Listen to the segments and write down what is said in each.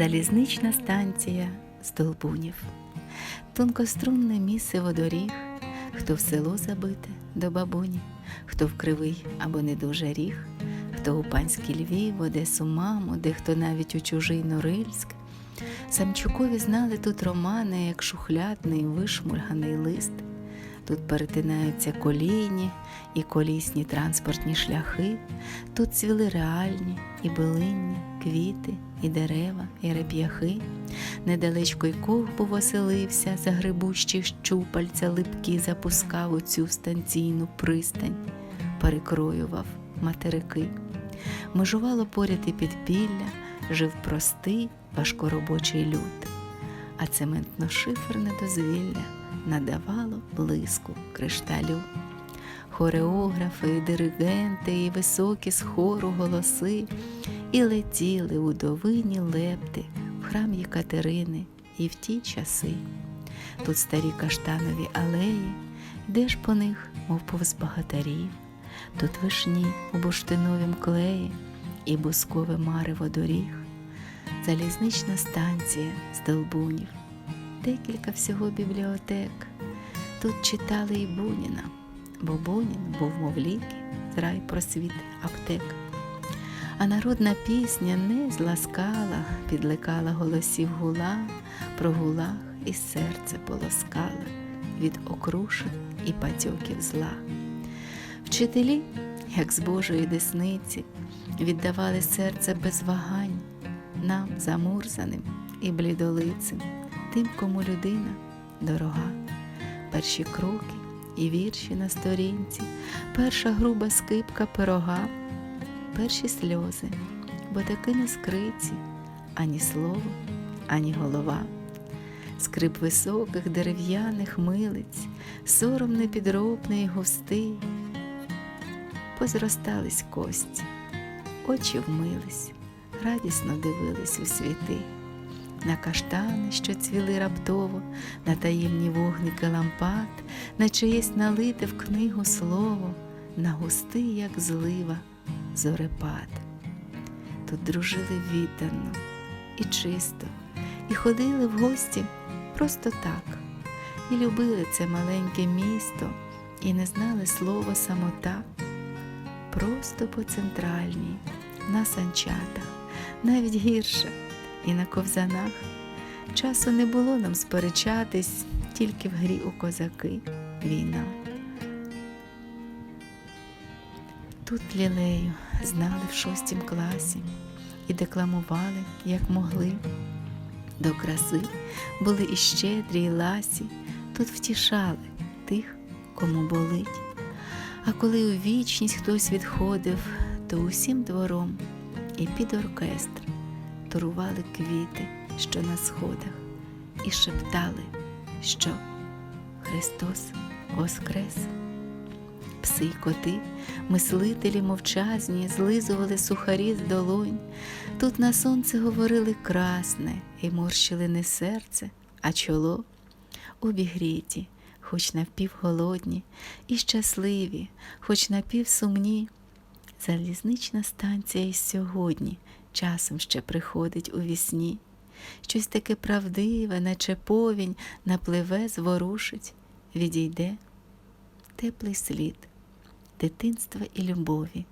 Залізнична станція Столбунів, тонкострунне місце водоріг, хто в село забите до бабуні, хто в кривий або не дуже ріг, хто у панський Львів, Одесу маму, дехто навіть у чужий Норильськ. Самчукові знали тут романи, як шухлядний вишмульганий лист. Тут перетинаються колійні і колісні транспортні шляхи, тут цвіли реальні і билиння, квіти, і дерева, і реп'яхи. Недалечко й ковбу оселився, за грибущі щупальця липкі запускав у цю станційну пристань, перекроював материки. Межувало поряд і підпілля, жив простий, важкоробочий люд, а цементно-шиферне дозвілля надавало блиску кришталю. Хореографи, диригенти, і високі з хору голоси, і летіли у довині лепти в храм Єкатерини і в ті часи. Тут старі каштанові алеї, йдеш по них, мов повз багатарів, тут вишні у бурштиновім клеї і бускове марево доріг, залізнична станція з Долбунів, декілька всього бібліотек. Тут читали і Буніна, бо Бунін був, мов ліки, з рай просвіт аптек. А народна пісня не зласкала, підлекала голосів гула, про гулах і серце полоскала від окрушень і патьоків зла. Вчителі, як з Божої десниці, віддавали серце без вагань нам замурзаним і блідолицим, тим, кому людина дорога. Перші кроки і вірші на сторінці, перша груба скипка пирога, перші сльози, бо таки не скриці, ані слово, ані голова. Скрип високих дерев'яних милиць, сором непідробний густий, позростались кості, очі вмились, радісно дивились у світи, на каштани, що цвіли раптово, на таємні вогники лампад, на чиєсь налите в книгу слово, на густий, як злива, зорепад. Тут дружили віддано і чисто, і ходили в гості просто так, і любили це маленьке місто, і не знали слова самота. Просто по центральній, на санчатах, навіть гірше, і на ковзанах. Часу не було нам сперечатись, тільки в грі у козаки війна. Тут лілею знали в шостім класі і декламували, як могли. До краси були і щедрі, і ласі, тут втішали тих, кому болить. А коли у вічність хтось відходив, то усім двором і під оркестр турували квіти, що на сходах, і шептали, що Христос Воскрес. Пси й коти, мислителі мовчазні, злизували сухарі з долонь. Тут на сонце говорили красне і морщили не серце, а чоло обігріті, хоч напівголодні, і щасливі, хоч напівсумні. Залізнична станція й сьогодні часом ще приходить у вісні. Щось таке правдиве, наче повінь, напливе, зворушить, відійде теплий слід дитинства і любові,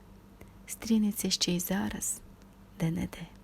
стрінеться ще й зараз, де не де.